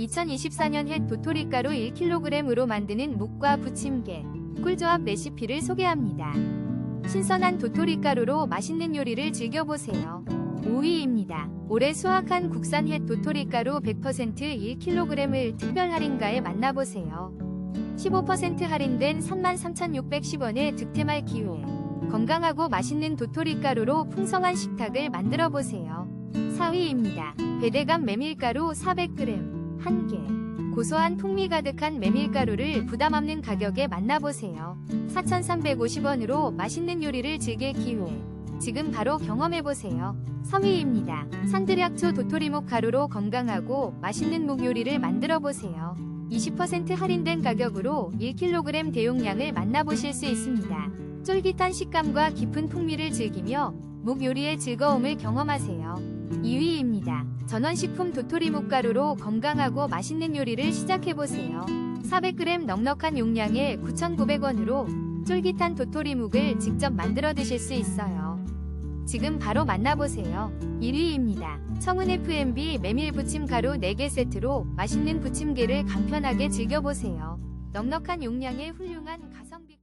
2024년 햇 도토리가루 1kg으로 만드는 묵과 부침개, 꿀조합 레시피를 소개합니다. 신선한 도토리가루로 맛있는 요리를 즐겨보세요. 5위입니다. 올해 수확한 국산 햇 도토리가루 100% 1kg을 특별 할인가에 만나보세요. 15% 할인된 33,610원의 득템할 기회. 건강하고 맛있는 도토리가루로 풍성한 식탁을 만들어 보세요. 4위입니다. 배대감 메밀가루 400g, 1개. 고소한 풍미 가득한 메밀가루를 부담 없는 가격에 만나보세요. 4,350원으로 맛있는 요리를 즐길 기회. 지금 바로 경험해보세요. 3위입니다. 산들약초 도토리묵 가루로 건강하고 맛있는 묵 요리를 만들어보세요. 20% 할인된 가격으로 1kg 대용량을 만나보실 수 있습니다. 쫄깃한 식감과 깊은 풍미를 즐기며 묵 요리의 즐거움을 경험하세요. 2위입니다. 전원식품 도토리 묵 가루로 건강하고 맛있는 요리를 시작해보세요. 400g 넉넉한 용량에 9,900원으로 쫄깃한 도토리 묵을 직접 만들어 드실 수 있어요. 지금 바로 만나보세요. 1위입니다. 청운 FMB 메밀 부침 가루 4개 세트로 맛있는 부침개를 간편하게 즐겨보세요. 넉넉한 용량의 훌륭한 가성비